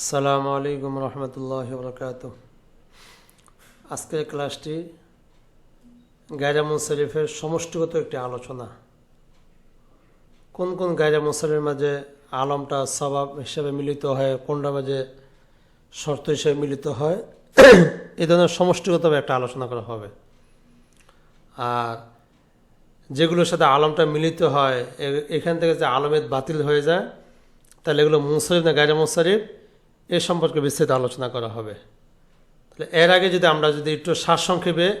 আসসালামু আলাইকুম রহমতুল্লাহ বরকাত আজকের ক্লাসটি গায়রা মুনসারিফের সমষ্টিগত একটি আলোচনা। কোন কোন গায়রা মুনসারিফের মাঝে আলমটা স্বভাব হিসেবে মিলিত হয় কোনটা মাঝে শর্ত হিসেবে মিলিত হয়, এই ধরনের সমষ্টিগতভাবে একটা আলোচনা করা হবে। আর যেগুলোর সাথে আলমটা মিলিত হয় এখান থেকে যে আলমেদ বাতিল হয়ে যায়, তাহলে এগুলো মুনসারিফ না গায়রা মুনসারিফ এ সম্পর্কে বিস্তৃত আলোচনা করা হবে। তাহলে এর আগে যদি আমরা যদি একটু সারসংক্ষেপে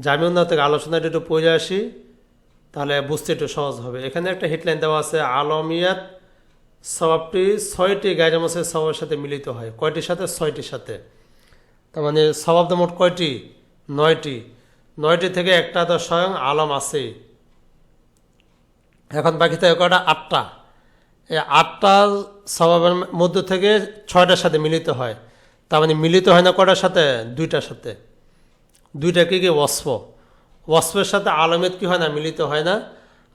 জামিউন্না থেকে আলোচনাটা একটু পড়ে আসি, তাহলে বুঝতে একটু সহজ হবে। এখানে একটা হেডলাইন দেওয়া আছে, আলমিয়াত স্বভাবটি ছয়টি গাইজামসের স্বভাবের সাথে মিলিত হয়। কয়টির সাথে? ছয়টির সাথে। তার মানে স্বভাব তো মোট কয়টি? নয়টি। নয়টি থেকে একটা তো স্বয়ং আলম আছেই। এখন বাকি থাকে কয়টা? আটটা। আটটা স্বভাবের মধ্য থেকে ছয়টার সাথে মিলিত হয়। তার মানে মিলিত হয় না কটার সাথে? দুইটার সাথে। দুইটা কি কি? ওয়াসফ। ওয়াসফের সাথে আলমেদ কি হয় না? মিলিত হয় না।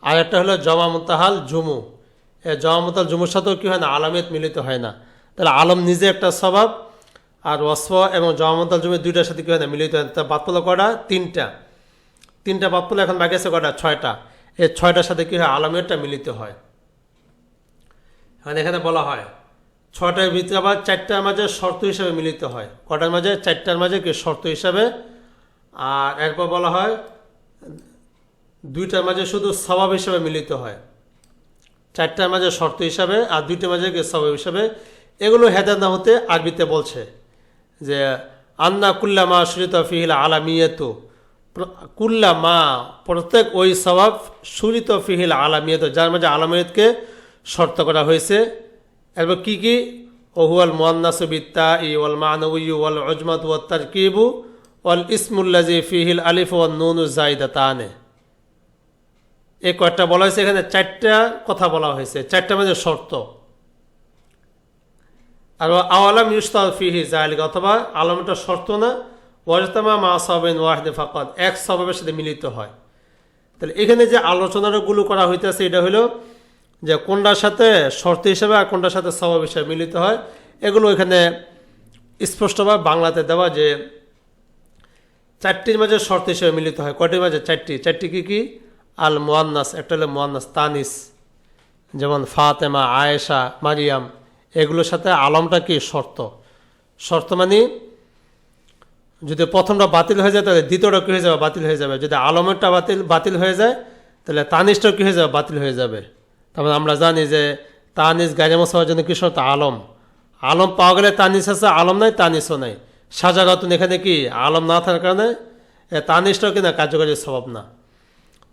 আর একটা হলো জমা মুতাহাল জুমু। এ জমা মুতাল জুমুর সাথেও কী হয় না? আলমেদ মিলিত হয় না। তাহলে আলম নিজে একটা স্বভাব আর ওয়াসফ এবং জমা মুতাল জুমু দুইটার সাথে কী হয় না? মিলিত হয় না। তা বাদ কটা তিনটা। তিনটা বাদ এখন বাকি আছে কটা ছয়টা। এই ছয়টার সাথে কী হয়? আলমেরটা মিলিত হয়। মানে এখানে বলা হয় ছটার ভিতরে আবার চারটার মাঝে শর্ত হিসাবে মিলিত হয়। কটার মাঝে? চারটার মাঝে কি শর্ত হিসাবে। আর এরপর বলা হয়, দুইটার মাঝে শুধু স্বভাব হিসাবে মিলিত হয়। চারটার মাঝে শর্ত হিসাবে আর দুইটার মাঝে কি স্বভাব হিসাবে। এগুলো হেদার না হতে আরবিতে বলছে যে, আন্না কুল্লা মা সুরিত ফিহিল আলামিয়াতু। কুল্লা মা প্রত্যেক ওই স্বভাব সুরিত ফিহিল আলামিয়াত, যার মাঝে আলামিয়তকে শর্ত করা হয়েছে। এরপর কী কি? ওহুয়াল মোয়ান্নাসু বিত্তা ই ওয়াল মানবী ওয়াল অজমাত ওয়াল তারকিবু ওয়াল ইসমুল্লাজি ফিহিল আলিফ ওয়াল নুনু জাইদা তানে এই কয়েকটা বলা হয়েছে, এখানে চারটা কথা বলা হয়েছে। চারটা মাঝে শর্ত। আর আওয়ালাম ইউস্তা ফিহি জায়লিক অথবা আলমটা শর্ত না। ওয়াজতামা মা সাবেন ওয়াহিদে ফাকাদ, এক স্বভাবের সাথে মিলিত হয়। তাহলে এখানে যে আলোচনাগুলো করা হইতেছে, এটা হলো যে কোনটার সাথে শর্ত হিসাবে আর কোনটার সাথে স্বভাব হিসাবে মিলিত হয়, এগুলো এখানে স্পষ্টভাবে বাংলাতে দেওয়া যে চারটির মাঝে শর্ত হিসেবে মিলিত হয়। কয়টির মাঝে? চারটি। চারটি কি কি? আল মোয়ান্নাস একটা হলো মোয়ান্নাস, তানিস, যেমন ফাতেমা, আয়েশা, মারিয়াম, এগুলোর সাথে আলমটা কি? শর্ত। শর্ত মানে যদি প্রথমটা বাতিল হয়ে যায়, তাহলে দ্বিতীয়টা কী হয়ে যাবে? বাতিল হয়ে যাবে। যদি আলমেরটা বাতিল বাতিল হয়ে যায়, তাহলে তানিসটাও কী হয়ে যাবে? বাতিল হয়ে যাবে। তারপরে আমরা জানি যে তানিস গাজামস হওয়ার জন্য কী শর্ত? আলম। আলম পাওয়া গেলে তানিস আছে, আলম নাই তানিসও নাই। সাজা সাজারাতুন এখানে কি? আলম না থাকার কারণে তানিসটাও কিনা কার্যকারী স্বভাব না।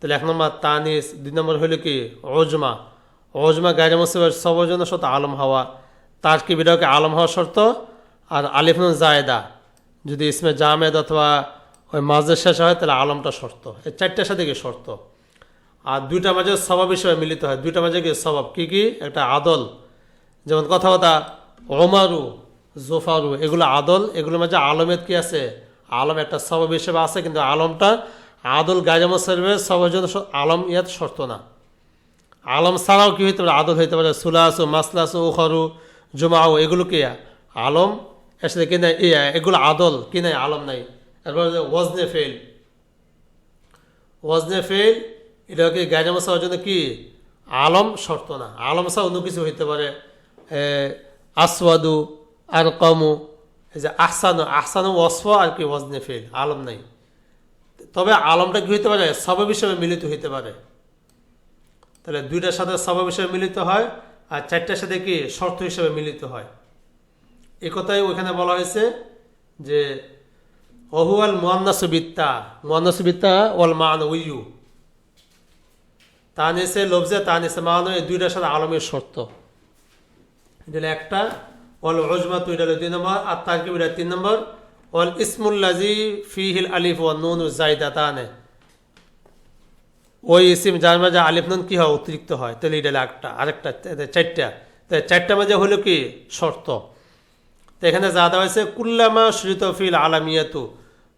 তাহলে এক নম্বর তানিস দুই নম্বর হলো কি? ওজমা। ওজমা গাজা মুসিবের সবার জন্য শর্ত আলম হওয়া। তার কি বিরকে আলম হওয়া শর্ত? আর আলিফনুন জায়দা। যদি ইসমে জামেদ অথবা ওই মাঝের শেষ হয়, তাহলে আলমটা শর্ত। এই চারটার সাথে কি শর্ত? আর দুইটা মাঝে স্বভাব হিসেবে মিলিত হয়। দুইটা মাঝে কি স্বভাব কি কি? একটা আদল। যেমন কথাবার্তা, ওমারু, জোফারু, এগুলো আদল। এগুলোর মাঝে আলমেদ কি আছে? আলম একটা স্বভাব হিসেবে আছে, কিন্তু আলমটা আদল গাজামত শরীফের সবার জন্য আলম ইয়াত শর্ত না। আলম ছাড়াও কী হইতে পারে? আদল হইতে পারে। সুলাসু, মাসলাসু, উখরু জুমাউ এগুলো কি আলম, এর সাথে কি নাই? এগুলো আদল। কি নাই? আলম নাই। এরপর ওয়াজনে ফেল ওয়াজনে ফেল এটা কি গাজামত হওয়ার জন্য কি? আলম শর্ত না। আলম ছাড়া অন্য কিছু হইতে পারে। আসওয়াদু আর কমু এই যে আহসানু। আহসানু ওয়াসফ আর কি ওয়াজনে ফেল, আলম নাই। তবে আলমটা কি হইতে পারে? স্বভাব হিসেবে মিলিত হইতে পারে। তাহলে দুইটার সাথে স্বভাব হিসেবে মিলিত হয় আর চারটার সাথে কি শর্ত হিসেবে মিলিত হয়? এ কথাই ওইখানে বলা হয়েছে যে অহু অহুয়াল মোয়ান্নাসবিত্তা মোয়ান্নাসবিত্তা ওয়াল মান উইয়ু তানিসে লবজে, তানিসে মান এই দুইটার সাথে আলমের শর্ত। এটা একটা, ওয়াল ওজমা তো এটা দুই নম্বর, আর তারকিব এটা তিন নম্বর, ওয়াল ইসমুল্লাজি ফিহিল আলিফ ওয়া নুন জাইদা তানে ওই ইসিম যার মাঝে আলিফ নুন কী হয়? অতিরিক্ত হয়। তাহলে এটা একটা, আরেকটা চারটা। তাই চারটা মাঝে হলো কি? শর্ত। তো এখানে যা দেওয়া হয়েছে, কুল্লামা সুরিত ফিল আলামিয়াতু।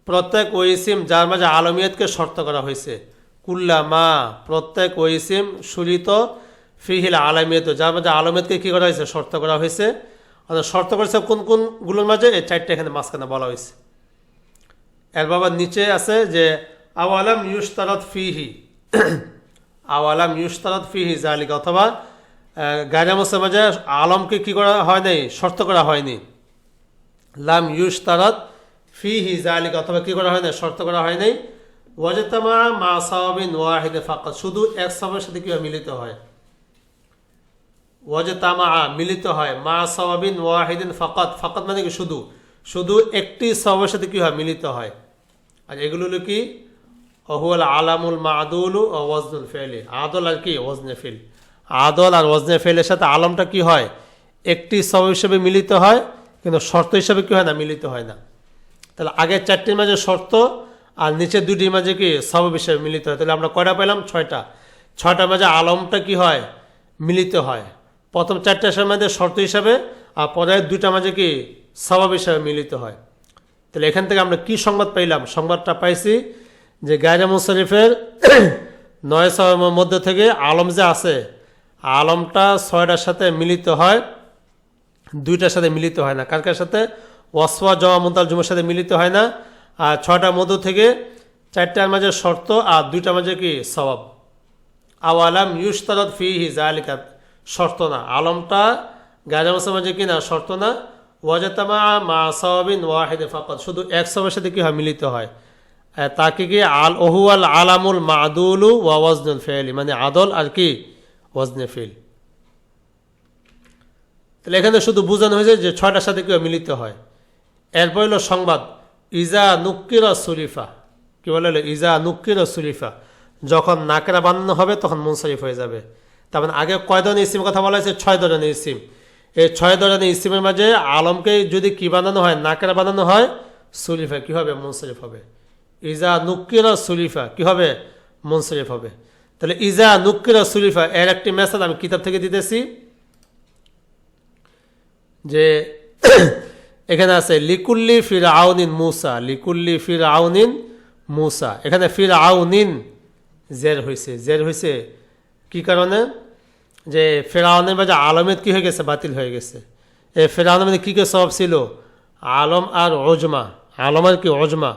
প্রত্যেক ওই ইসিম যার মাঝে আলমিয়াতকে শর্ত করা হয়েছে। কুল্লামা, প্রত্যেক ওই ইসিম সুরিত ফিহিল আলামিয়াতু। যার মাঝে আলমিয়াতকে কী করা হয়েছে? শর্ত করা হয়েছে। মানে শর্ত করেছে কোন কোনগুলোর মাঝে? এই চারটে এখানে মাঝখানে বলা হয়েছে। এর বাবার নিচে আছে যে, আওয়ালাম ইউস্তারত ফিহি। আওয়ালাম ইউস্তারত ফিহি জালিক অথবা গায়রা মুসলিম মাঝে আলমকে কি করা হয় নাই? শর্ত করা হয়নি। লাম ইউস্তারত ফিহি জালিক অথবা কি করা হয় নাই? শর্ত করা হয় নাই। ওয়াজেতামা মা সাওয়াবিন ওয়াহিদে ফাকাত, শুধু এক সবের সাথে কীভাবে মিলিত হয়? ওয়াজেতামা মিলিত হয় মা সাওয়াবিন ওয়াহিদিন ফাকাত ফাকাত মানে কি শুধু? শুধু একটি সবের সাথে কি হয় মিলিত হয়? আর এগুলো হলো কি? অহুয়াল আলামুল মাদুল ও ওয়াজনুল ফেলি আদল আর কি? ওয়াজনে ফিল আদল আর ওয়াজনে ফেলের সাথে আলমটা কি হয়? একটি সব হিসেবে মিলিত হয়, কিন্তু শর্ত হিসেবে কি হয় না? মিলিত হয় না। তাহলে আগের চারটির মাঝে শর্ত আর নিচের দুটির মাঝে কি সব হিসেবে মিলিত হয়? তাহলে আমরা কয়টা পেলাম ছয়টা। ছয়টার মাঝে আলমটা কি হয়? মিলিত হয়। প্রথম চারটার মাঝে শর্ত হিসাবে আর পরের দুইটা মাঝে কি স্বভাব হিসাবে মিলিত হয়। তাহলে এখান থেকে আমরা কি সংবাদ পাইলাম? সংবাদটা পাইছি যে গায়রা মুশরিফের নয় সবের মধ্যে থেকে আলম যে আছে, আলমটা ছয়টার সাথে মিলিত হয়, দুইটার সাথে মিলিত হয় না। কার সাথে? ওয়াসওয়া জমা মুন্তাল জুমের সাথে মিলিত হয় না। আর ছয়টার মধ্য থেকে চারটার মাঝে শর্ত আর দুইটার মাঝে কি স্বভাব আওয়ালাম ইউস্তারত ফি হি জালিকা শর্ত না। আলমটা গাজা মাসের মাঝে কি না? শর্ত না। ওয়াজাতামা মা সাওয়াবিন ওয়াহিদে ফাকাত শুধু এক সবের সাথে কি হয়? মিলিত হয়। তাকে কি আল ওহুয়াল আলামুল মাদুলু ওয়া ওয়াজনুল ফেলি? মানে আদল আর কি? ওয়াজনে ফেল। তাহলে এখানে শুধু বোঝানো হয়েছে যে ছয়টার সাথে কেউ মিলিত হয়। এরপর হলো সংবাদ। ইজা নুক্কির সুলিফা। কি বলে ইজা নুক্কির সুলিফা। যখন নাকেরা বানানো হবে, তখন মুনসারিফ হয়ে যাবে। তার মানে আগে কয় ধরনের ইসিম কথা বলা হয়েছে? ছয় ধরনের ইসিম। এই ছয় ধরনের ইসিমের মাঝে আলমকে যদি কি বানানো হয়, নাকেরা বানানো হয়, সুলিফা কি হবে? মুনসারিফ হবে। ইজা নুক্কির সুলিফা কি হবে? মুনসারিফ হবে। তাহলে ইজা নুক্কির সুলিফা, এর একটি মেসেজ আমি কিতাব থেকে দিতেছি যে এখানে আছে, লিকুল্লি ফির আউনিন মুসা, লিকুল্লি ফির আউনিন মুসা। এখানে ফির আউনিন জের হয়েছে জের হয়েছে কি কারণে? যে ফেরাউনের বাজে আলমের কি হয়ে গেছে? বাতিল হয়ে গেছে। এ ফেরাউনের মধ্যে কী কী সব ছিল? আলম আর অজমা আলম আর কি অজমা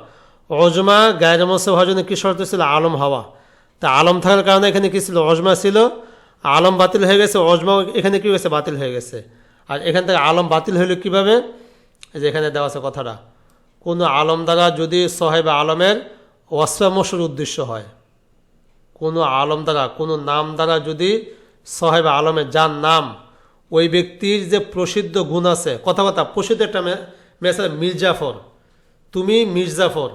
অজমা গায়ের মশে হওয়ার জন্য কী শর্ত ছিল? আলম হওয়া। তা আলম থাকার কারণে এখানে কী ছিল? অজমা ছিল। আলম বাতিল হয়ে গেছে অজমা এখানে কী হয়েছে বাতিল হয়ে গেছে। আর এখান থেকে আলম বাতিল হইল কীভাবে? এই যে এখানে দেওয়া আছে কথাটা, কোনো আলম দ্বারা যদি সহেব আলমের ওয়াসমসুর উদ্দেশ্য হয়, কোনো আলম দ্বারা, কোনো নাম দ্বারা যদি সহেব আলমের যার নাম, ওই ব্যক্তির যে প্রসিদ্ধ গুণ আছে কথা কথা প্রসিদ্ধ একটা মেসেজ মির্জাফর। তুমি মির্জাফর,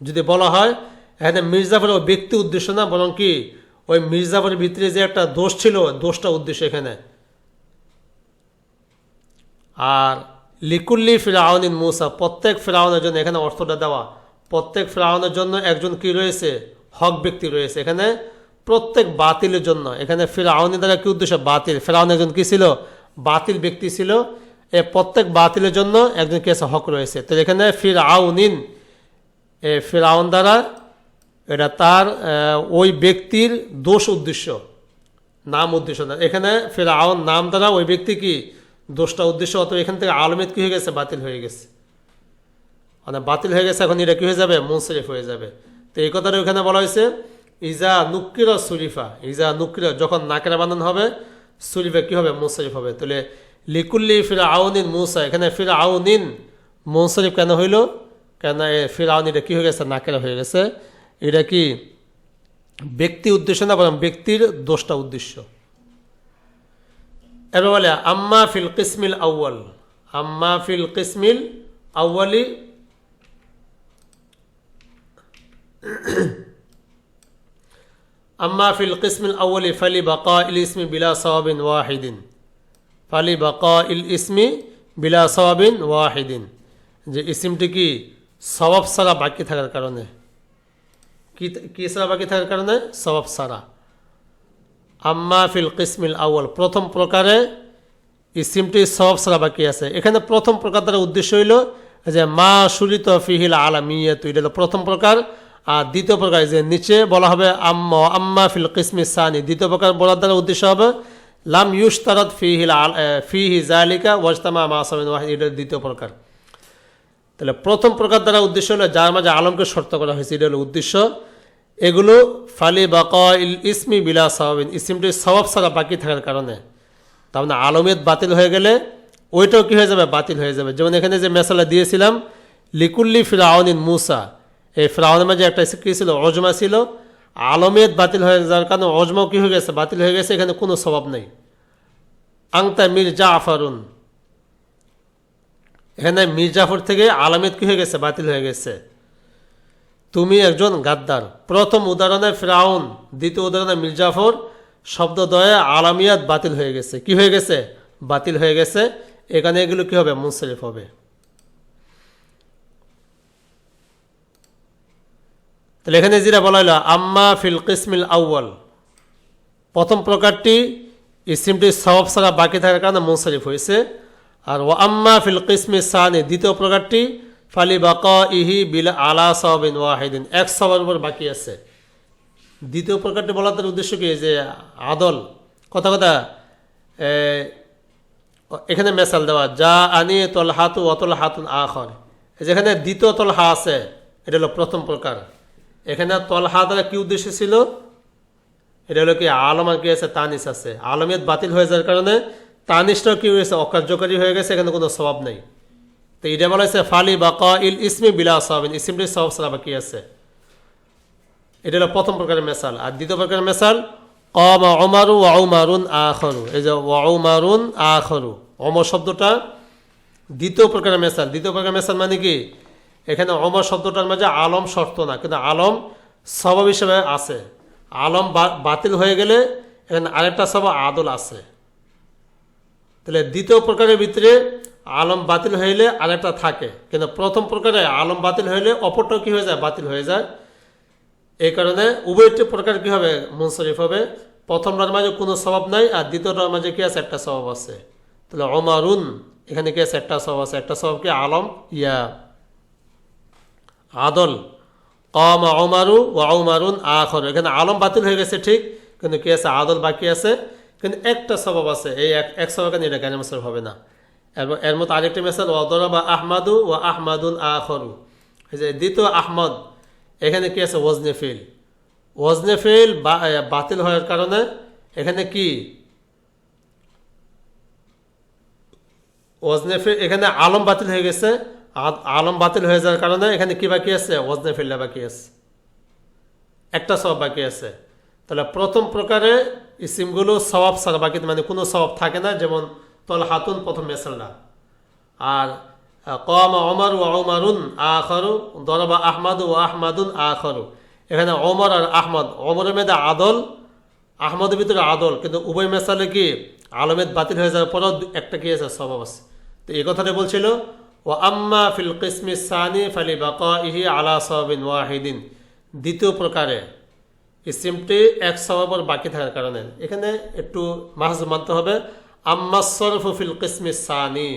যদি বলা হয়, এখানে মির্জাফর ওই ব্যক্তি উদ্দেশ্য না, বরং কি ওই মির্জাফরের ভিতরে যে একটা দোষ ছিল, দোষটা উদ্দেশ্য এখানে। আর লিকুল্লি ফিরাউনিন মুসা, প্রত্যেক ফেরাউনের জন্য এখানে অর্থটা দেওয়া। প্রত্যেক ফেরাউনের জন্য একজন কি রয়েছে? হক ব্যক্তি রয়েছে। এখানে প্রত্যেক বাতিলের জন্য, এখানে ফেরাউনি দ্বারা কি উদ্দেশ্য? বাতিল। ফেরাউন একজন কি ছিল? বাতিল ব্যক্তি ছিল। এ প্রত্যেক বাতিলের জন্য একজন কি আছে? হক রয়েছে। তো এখানে ফির আউনিন এ ফেরাউন দ্বারা এটা তার ওই ব্যক্তির দোষ উদ্দেশ্য, নাম উদ্দেশ্য। না এখানে ফেরাউন নাম দ্বারা ওই ব্যক্তি কি? দোষটা উদ্দেশ্য অত এখান থেকে আলমেদ কি হয়ে গেছে? বাতিল হয়ে গেছে। মানে বাতিল হয়ে গেছে, এখন এটা কী হয়ে যাবে? মুনসরিফ হয়ে যাবে। তো এই কথাটা ওখানে বলা হয়েছে, ইজা নুকির সুরিফা। ইজা নুকির যখন নাকেরা বানানো হবে, সুরিফা কী হবে? মুনসরিফ হবে। তাহলে লিকুল্লি ফির আউনিন মুসা, এখানে ফির আউনিন মুনসরিফ কেন হইল? কেন ফির আউন এটা কী হয়ে গেছে? নাকেরা হয়ে গেছে। এটা কি ব্যক্তি উদ্দেশ্য না বরং ব্যক্তির দোষটা উদ্দেশ্য? এবার আম্মা ফিল কিসমিল আউ্য়াল। আম্মা ফিল কিসমিল আউ্য়ালি। আম্মা ফিল কিসমিল আউ্য়ালি ফালি বাকা ইল ইসমি বিলা সওয়াবিন ওয়াহিদিন। ফালি বাকা ইল ইসমি বিলা সওয়াবিন ওয়াহিদিন। যে ইসিমটি কি সবাব সারা বাকি থাকার কারণে? কি কি সারা বাকি থাকার কারণে? সবাব সারা। আম্মা ফিল কিসমিল আউ্য়াল। প্রথম প্রকারে ইসিমটি সব সারা বাকি আছে। এখানে প্রথম প্রকার দ্বারা উদ্দেশ্য হইল যে মা সুরিত ফিহিল আলামিয়াত। এটা হলো প্রথম প্রকার। আর দ্বিতীয় প্রকার যে নিচে বলা হবে আম্মা আম্মা ফিল কিসমি সানি। দ্বিতীয় প্রকার বলার দ্বারা উদ্দেশ্য হবে লাম ইউস তারত ফিহিল ফিহি জালিকা ওয়াজতামা মাসামিন ওয়াহিদ। এটার দ্বিতীয় প্রকার। তাহলে প্রথম প্রকার দ্বারা উদ্দেশ্য হলো যার মাঝে আলমকে শর্ত করা হয়েছে। এটা হলো উদ্দেশ্য। এগুলো ফালি বাকা ইসমি বিলা সাহাবিন ইসিমটি সবাব ছাড়া বাকি থাকার কারণে। তার মানে আলমিয়ত বাতিল হয়ে গেলে ওইটাও কী হয়ে যাবে? বাতিল হয়ে যাবে। যেমন এখানে যে মেসালা দিয়েছিলাম, লিকুল্লি ফিরাউনিন মুসা। এই ফিরাউনের মাঝে একটা কী ছিল, অজমা ছিল। আলমিয়ত বাতিল হয়ে যাওয়ার কারণে অজমাও কী হয়ে গেছে? বাতিল হয়ে গেছে, এখানে কোনো স্বভাব নেই। আংতা মির জাফারুন। এখানে মির্জাফর থেকে আলামিয়ত কী হয়ে গেছে? বাতিল হয়ে গেছে। তুমি একজন গাদ্দার। প্রথম উদাহরণে ফ্রাউন, দ্বিতীয় উদাহরণে মির্জাফর। শব্দদয়ে আলামিয়াত বাতিল হয়ে গেছে। কি হয়ে গেছে? বাতিল হয়ে গেছে। এখানে এগুলো কি হবে? মুনসরিফ হবে। তাহলে এখানে যেটা বলা হলো, আম্মা ফিল কিসমিল আউ্য়াল। প্রথম প্রকারটি ইসিমটি সবাব ছাড়া বাকি থাকার কারণে মুনসরিফ হয়েছে। আর ও আম্মা ফিল কিসমি সানি, দ্বিতীয় প্রকারটি ফালি বাকা ইহি বিল আলা সাবিন ওয়াহিদিন। এক সবার উপর বাকি আছে। দ্বিতীয় প্রকারটি বলার তার উদ্দেশ্য কি? যে আদল, কথা কথা এখানে মেসাল দেওয়া, যা আনি তল হাতু অতল হাতুন আখর যেখানে দ্বিতীয় তলহা আছে, এটা হলো প্রথম প্রকার। এখানে তলহা দ্বারা কি উদ্দেশ্য ছিল? এটা হলো কি, আলম আর কি আছে? তানিস আছে। আলমিয়ত বাতিল হয়ে যাওয়ার কারণে তানিসটাও কি হয়েছে? অকার্যকারী হয়ে গেছে, এখানে কোনো স্বভাব নেই। তো এটা বলা হয়েছে, ফালি বা ক ইল ইসমি বিলা সাহাবিন ইসিমটি সব সারা বাকি আছে? এটা হলো প্রথম প্রকারের মেসাল। আর দ্বিতীয় প্রকারের মেসাল, কম অমারু ওয়াউমারুন আখরু। এই যে ওয়াউমারুন আখরু অমর শব্দটা দ্বিতীয় প্রকারের মেসাল। দ্বিতীয় প্রকারের মেসাল মানে কি? এখানে অমর শব্দটার মাঝে আলম শর্ত না, কিন্তু আলম স্বভাব হিসেবে আছে। আলম বাতিল হয়ে গেলে এখানে আরেকটা স্বভাব আদল আছে। তাহলে দ্বিতীয় প্রকারের ভিতরে আলম বাতিল হইলে আরেকটা থাকে। কিন্তু প্রথম প্রকারে আলম বাতিল হইলে অপরটাও কী হয়ে যায়? বাতিল হয়ে যায়। এই কারণে উভয়টি প্রকার কি হবে? মুনসরিফ হবে। প্রথমটার মাঝে কোনো স্বভাব নাই আর দ্বিতীয়টার মাঝে কি আছে? একটা স্বভাব আছে। তাহলে অমারুন এখানে কি আছে? একটা স্বভাব আছে। একটা স্বভাব কি? আলম, ইয়া। আদল, কম অমারু ও অমারুন আখর। এখানে আলম বাতিল হয়ে গেছে ঠিক, কিন্তু কি আছে? আদল বাকি আছে। কিন্তু একটা স্বভাব আছে। এই এক এক স্বভাব কেন এটা মশার হবে না। এর মতো আরেকটি মেসাল ওদরা বা আহমাদু ও আহমাদুন আখরু। যে দ্বিতীয় আহমদ, এখানে কি আছে? ওজনে ফিল ওজনে ফিল বাতিল হওয়ার কারণে এখানে কি? ওজনে ফিল এখানে আলম বাতিল হয়ে গেছে। আলম বাতিল হয়ে যাওয়ার কারণে এখানে কি বাকি আছে? ওজনে ফিল্লা বাকি আছে। একটা সব বাকি আছে। তাহলে প্রথম প্রকারে ইসিমগুলো সবাব ছাড়া বাকি মানে কোনো সবাব থাকে না, যেমন তল হাতুন প্রথম মেসালটা আর কম অমর ও অমারুন আখরু, দরবা আহমাদ ও আহমাদুন আখরু। এখানে অমর আর আহমদ অমরের মেয়েদে আদল, আহমদের ভিতরে আদল। কিন্তু উভয় মেসালে কি আলমেদ বাতিল হয়ে যাওয়ার পরও একটা কি আছে স্বভাব আছে। তো এই কথাটা বলছিল ও আম্মা ফিল কিসমি সানি ফালি বাকা ইহি আলা সাবিন ওয়াহিদিন। দ্বিতীয় প্রকারে ইসিমটি এক স্বভাবর বাকি থাকার কারণে। এখানে একটু মাহাজ মানতে হবে। আম্মা সরফু ফিল কিসমি সানি।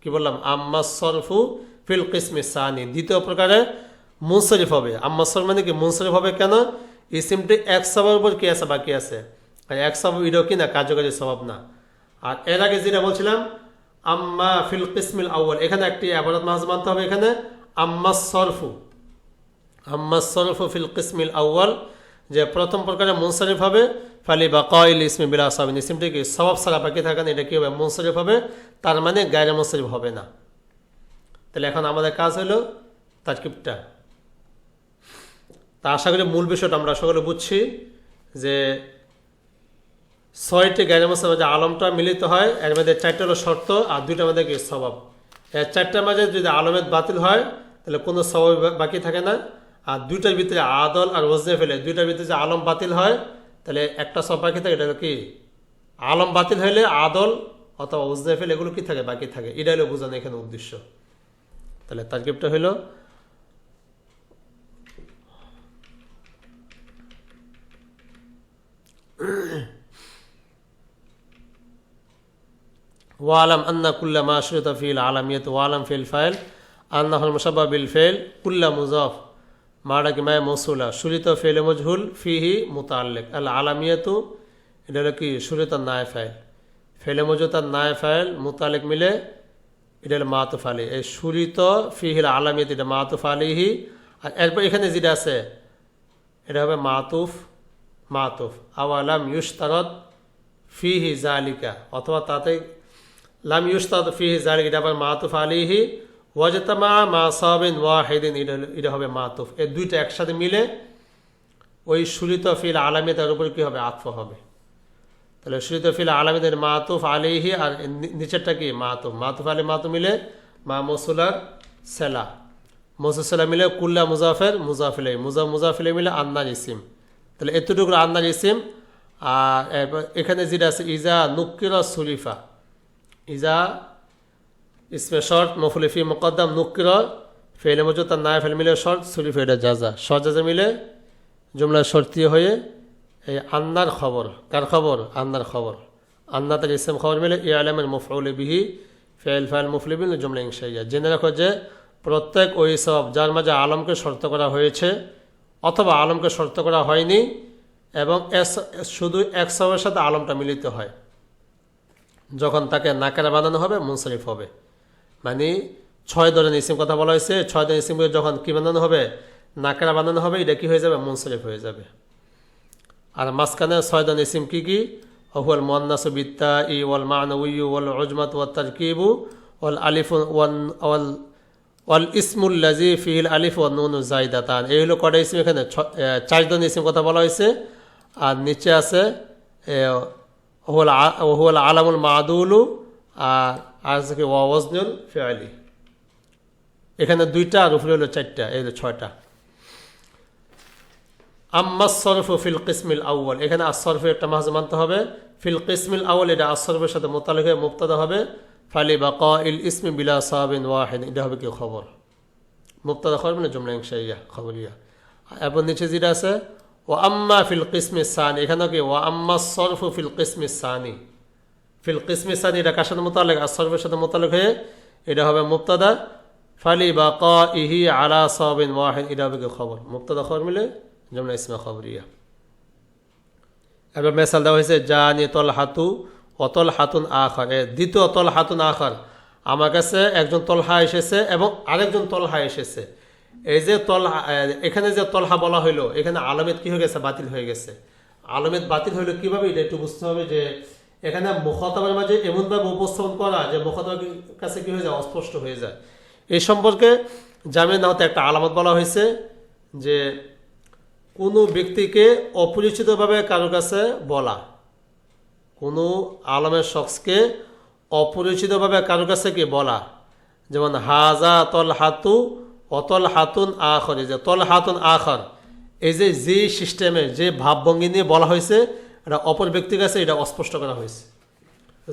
কি বললাম? আম্মা সরফু ফিল কিসমি সানি। দ্বিতীয় প্রকারে মুনসরিফ হবে। আম্মা মানে কি? মুনসরিফ হবে কেন? ইসিমটি এক স্বভাবের উপর কি আছে? বাকি আছে। আর এক স্বভাব ইডো কি না? কার্যকারী স্বভাব না। আর এর আগে যেটা বলছিলাম, আম্মা ফিল কিসমিল আউ্য়াল। এখানে একটি আবারত মাহাজ মানতে হবে এখানে। আম্মা সরফু আম্মা সরফু ফিল কিসমিল আউ্য়াল। যে প্রথম প্রকারে মুনসরিফ হবে, ফালি বা কয়েল ইসমি বিলা সাবিন ইসিমটি কি সবাব সারা বাকি থাকেন, এটা কি হবে? মুনসরিফ হবে, তার মানে গায়রে মুনসরিফ হবে না। তাহলে এখন আমাদের কাজ হলো তারকিবটা তা আশা করি মূল বিষয়টা আমরা সকলে বুঝছি যে ছয়টি গায়রে মুসলিম যে আলমটা মিলিত হয়, এর মধ্যে চারটা হলো শর্ত আর দুইটার মধ্যে কি স্বভাব এর চারটার মাঝে যদি আলমেদ বাতিল হয়, তাহলে কোনো স্বভাব বাকি থাকে না। আর দুইটার ভিতরে আদল আর ওজনে ফেলে দুইটার ভিতরে যে আলম বাতিল হয়, তাহলে একটা সব বাকি থাকে, এটা হলো কি? আলম বাতিল হলে আদল অথবা ওজনে ফেলে এগুলো কি থাকে? বাকি থাকে। এটা হলো বোঝানো এখানে উদ্দেশ্য। তাহলে তারকিবটা হলো, ওয়ালাম আন্না কুল্লা মা শুরুত ফিল আলামিয়ত, ওয়ালাম ফিল ফাইল আন্নাহুল মুসাব্বা বিল ফেল কুল্লা মুজাফ। মাডা কিমায় মৌসুলা সুরিত ফেল মজহুল, ফিহি মুতাল্লেক। আল আলামিয়াতু, এটা হলো কি সুরিত নায় ফাইল। ফেলে মজুদ আর নায় ফাইল মুতালেক মিলে এটা হলো মাতুফ আলী। এই সুরিত ফিহিল আলামিয়ত, এটা মাতুফ আলিহি। আর এরপর এখানে যেটা আছে, এটা হবে মাতুফ মাতুফ। আওয়ালাম ইউস্তারদ ফিহি জালিকা অথবা তাতে লাম ইউস্তাদ ফিহি জালিকা এটা আবার মাতুফ আলিহি। ওয়াজতামা মা সাবিন ওয়াহিদিন, এটা হবে মাতুফ। এই দুইটা একসাথে মিলে ওই সুরিত ফিল আলামিয়তের উপর কি হবে? আতফ হবে। তাহলে সুরিত ফিল আলামিদের মাতুফ আলিহি আর নিচেরটা কি? মাতুফ। মাতুফ আলী মাতু মিলে মা মসুলার সেলা। মসুসেলা মিলে কুল্লা মুজাফের মুজাফিলে মুজা মুজাফিলে মিলে আন্দাজ ইসিম। তাহলে এতটুকু আন্দাজ ইসিম। আর এখানে যেটা আছে, ইজা নুকিরা সুরিফা ইজা ইসমে শর্ট মফুলিফি মোকদ্দাম নুকিরা ফেলে মজুদ, তার না ফেলে মিলে শর্ট সুরিফা এটা জাজা। শর্ট, জাজা মিলে জুমলা শর্তি হয়ে এই আন্নার খবর। কার খবর? আন্নার খবর। আন্না তার ইসলাম খবর মিলে ই আলমের মুফউল বিহি ফেল ফাইল মুফলিবিন জুমলা ইংসাইয়া জেনে রাখো যে প্রত্যেক ওই সব যার মাঝে আলমকে শর্ত করা হয়েছে অথবা আলমকে শর্ত করা হয়নি এবং শুধু এক সবের সাথে আলমটা মিলিত হয়। যখন তাকে নাকারা বানানো হবে মুনসরিফ হবে। মানে ছয় ধরনের ইসিম কথা বলা হয়েছে। ছয় ধরনের ইসিম যখন কি বানানো হবে? নাকারা বানানো হবে, এটা কি হয়ে যাবে? মুনসরিফ হয়ে যাবে। আর মাঝখানে ছয় ধরনের ইসিম কি কি? অহুয়াল মোয়ান্নাস বিত্তা ই ওয়াল মানউই ওয়াল উজমাত ওয়াল তারকিবু ওয়াল আলিফ ওয়ান ওয়াল ওয়াল ইসমুল লাজি ফিহিল আলিফ ওয়ান নুন জাইদাতান এই হলো কটা ইসিম? এখানে চার ধরনের ইসিম কথা বলা হয়েছে। আর নিচে আছে আ- ওহুয়াল আলামুল মাদুলু আর আর আছে কি ওয়াজনুল ফেয়ালি এখানে দুইটা আর উপরে হলো চারটা, এই হলো ছয়টা। আম্মাস সরফ ফিল কিসমিল আউ্ল এখানে আসরফে একটা মাহাজ মানতে হবে। ফিল কিসমিল আউ্ল এটা আসরফের সাথে মোতালেক হয়ে মুক্তাদা হবে। ফালি বা ক ইল ইসমি বিলা সাহাবিন ওয়াহেদ, এটা হবে কি খবর? মুক্তাদা খবর মানে জুমলা খবর ইয়া এবং নিচে যেটা আছে ও আম্মা ফিল কিসমি সানি এখানে কি ও আম্মা সরফ ফিল কিসমি সানি। ফিল কিসমি সানি, এটা কার সাথে মোতালেক? আসরফের সাথে মোতালেক হয়ে এটা হবে মুক্তাদা ফালি বা ক ইহি আলা সাহাবিন ওয়াহেদ, এটা হবে খবর। মুক্তাদা খবর মিলে জমনা ইসমা খবরিয়া। এবার মেসাল দেওয়া হয়েছে, জানি তল হাতু অতল হাতুন আখার। এ দ্বিতীয় তল হাতুন আখার। আমার কাছে একজন তলহা এসেছে এবং আরেকজন তলহা এসেছে। এই যে তলহা এখানে যে তলহা বলা হইল, এখানে আলমেদ কি হয়ে গেছে? বাতিল হয়ে গেছে। আলমেদ বাতিল হইল কীভাবে? এটা একটু বুঝতে হবে যে এখানে মুখতাবের মাঝে এমনভাবে উপস্থাপন করা যে মুখতাবের কাছে কি হয়ে যায়, অস্পষ্ট হয়ে যায়। এই সম্পর্কে জামিন নামতে একটা আলামত বলা হয়েছে যে কোনো ব্যক্তিকে অপরিচিতভাবে কারও কাছে বলা, কোনো আলমের শখসকে অপরিচিতভাবে কারও কাছে কি বলা, যেমন হাজা তল হাতু অতল হাতুন আখর, এই যে তল হাতুন আখর, এই যে যে সিস্টেমে যে ভাবভঙ্গি নিয়ে বলা হয়েছে এটা অপর ব্যক্তির কাছে এটা অস্পষ্ট করা হয়েছে।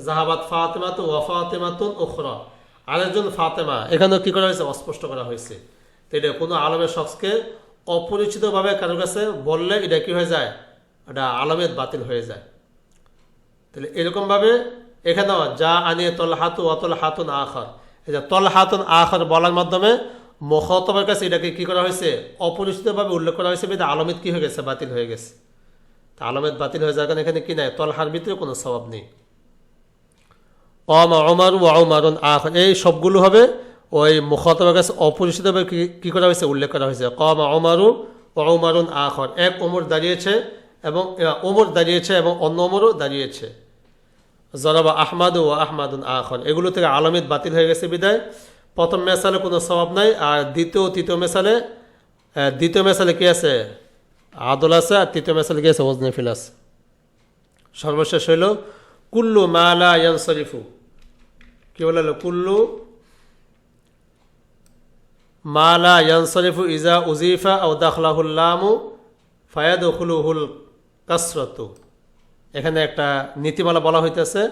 জাহাবাদ ফাতেমাতু ওয়াফাতেমাতুন ওখরা আরেকজন ফাতেমা এখানেও কি করা হয়েছে? অস্পষ্ট করা হয়েছে। তো এটা কোনো আলমের শখসকে অপরিচিতভাবে কারোর কাছে বললে এটা কি হয়ে যায়? এটা আলমের বাতিল হয়ে যায়। তাহলে এরকমভাবে এখানেও যা আনিয়ে তল হাতু অতল হাতুন আখর। এই যে তল হাতুন আখর বলার মাধ্যমে মখতবের কাছে এটাকে কি করা হয়েছে? অপরিচিতভাবে উল্লেখ করা হয়েছে এটা আলমেদ কি হয়ে গেছে? বাতিল হয়ে গেছে। তা আলমেদ বাতিল হয়ে যাওয়ার কারণে এখানে কি নাই? তলহার ভিতরে কোনো স্বভাব নেই। অমা অমার ও অমারুন আখর। এই সবগুলো হবে ওই মুখতবের কাছে অপরিচিতভাবে কি করা হয়েছে? উল্লেখ করা হয়েছে। কমা অমারু অমারুন আখর। এক ওমর দাঁড়িয়েছে এবং ওমর দাঁড়িয়েছে এবং অন্য ওমরও দাঁড়িয়েছে। জরাবা আহমাদ ও আহমাদুন আখর। এগুলো থেকে আলমিদ বাতিল হয়ে গেছে বিদায়। প্রথম মেসালে কোনো স্বভাব নাই। আর দ্বিতীয় তৃতীয় মেসালে দ্বিতীয় মেসালে কি আছে? আদল আছে আর তৃতীয় মেসালে আছে ওজনে ফিল আছে সর্বশেষ হইল, কুল্লু মালা ইয়ান শরীফু কি বলে কুল্লু মালা ইয়ানসরিফু ইজা উজিফা ও দাখলাহুল্লামু ফায়াদুল কাসরতু। এখানে একটা নীতিমালা বলা হইতেছে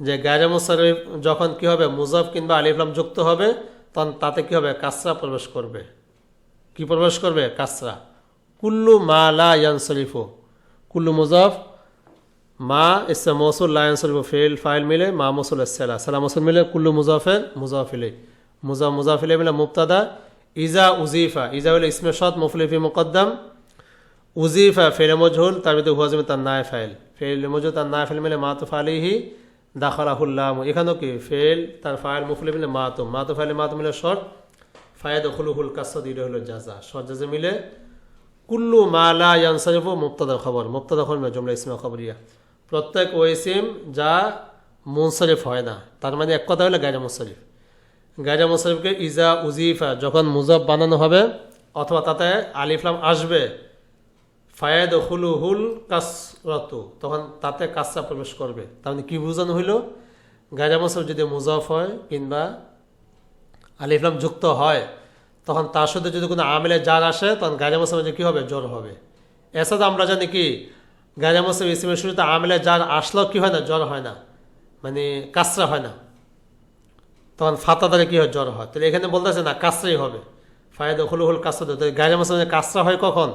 যে গায়রে মুসারিফ যখন কি হবে, মুজফ কিংবা আলিফলাম যুক্ত হবে, তখন তাতে কি হবে? কাসরা প্রবেশ করবে। কি প্রবেশ করবে? কাসরা। কুল্লু মা লা ইয়ানসরিফু। কুল্লু মুজফ, মা ইসে মৌসুল শরীফ ফেল, ফাইল মিলে মা মৌসুল সেলা। সেলা মৌসুল মিলে কুল্লু মুজাফের মুজাফিলে মুজা মুজাফিলে মিলে মুক্তাদা ইজা উজিফা ইজা হলে ইসমে সৎ মুফলিফি মুকদ্দম। উজিফা ফেলে মজহুল তার ভিতরে হুয়াজমে তার নায় ফাইল। ফেল মজহুল, তার নায় ফাইল মিলে মাতুফ আলিহি দাখালাহুল্লাম এখানেও কি? ফেল, তার ফাইল মুফলে মিলে মাতো মাতো ফাইলে মাতো মিলে শর্ট ফায়াদ হুলুহুল কাসদ ইরে হলো জাজা। শর্ট জাজে মিলে কুল্লু মালা ইয়ানসারিফু মুক্তাদা খবর। মুক্তাদা খবর মানে জমলা ইসমা খবরিয়া প্রত্যেক ওয়েসিম যা মুনসরিফ হয় না। তার মানে এক কথা হলো গায়রা মুনসরিফ গায়রা মুনসরিফকে ইজা উজিফা যখন মুজব বানানো হবে অথবা তাতে আলিফলাম আসবে ফায়েদ হুলু হুল কাসরাতু, তখন তাতে কাসরা প্রবেশ করবে। তার মানে কী বোঝানো হইল? গায়রা মুনসরিফ যদি মুজফ হয় কিংবা আলিফলাম যুক্ত হয় তখন তার সাথে যদি কোনো আমেলে জার আসে, তখন গাজা মোসামে কী হবে? জ্বর হবে। এছাড়া আমরা জানি কি, গাজা মোসাম ইসলামের শুরুতে আমেলে জার আসলেও কী হয় না? জ্বর হয় না। মানে কাঁচরা হয় না। তখন ফাতা দ্বারা কী হয়? জ্বর হয়। তাহলে এখানে বলতেছে না, কাসরাই হবে। ফায়দা হুল হুল কাসরা তাহলে গাজা মোসামে কাঁচরা হয় কখন?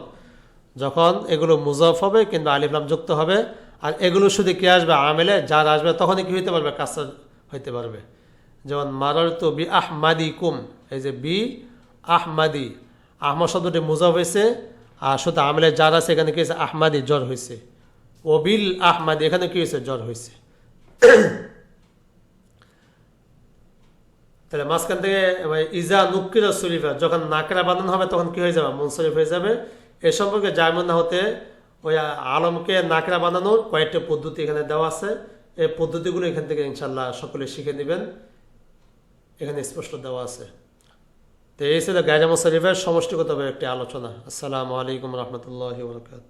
যখন এগুলো মুজফ হবে কিংবা আলিফলাম যুক্ত হবে, আর এগুলো শুধু কি আসবে? আমেলে যার আসবে, তখনই কি হইতে পারবে? কাসরা হইতে পারবে। যেমন মারার তো বি আহমাদি কুম এই যে, বি আহমাদি। আহমদ শব্দটি মুজাফ হয়েছে, আর শুধু আমলে যার আছে, এখানে কি হয়েছে? আহমাদি জ্বর হয়েছে। ওবিল আহমাদি, এখানে কি হয়েছে? জ্বর হয়েছে। তাহলে মাঝখান থেকে ইজা নুকির শরীফা যখন নাকরা বানানো হবে, তখন কি হয়ে যাবে? মুনসরিফ হয়ে যাবে। এ সম্পর্কে জায়মন না হতে ওই আলমকে নাকরা বানানোর কয়েকটা পদ্ধতি এখানে দেওয়া আছে। এই পদ্ধতিগুলো এখান থেকে ইনশাল্লাহ সকলে শিখে নেবেন। এখানে স্পষ্ট দেওয়া আছে। তো এই ছিল গাজা মুসারিফের সমষ্টিগতভাবে একটি আলোচনা। আসসালামু আলাইকুম রহমতুল্লাহ বরকাত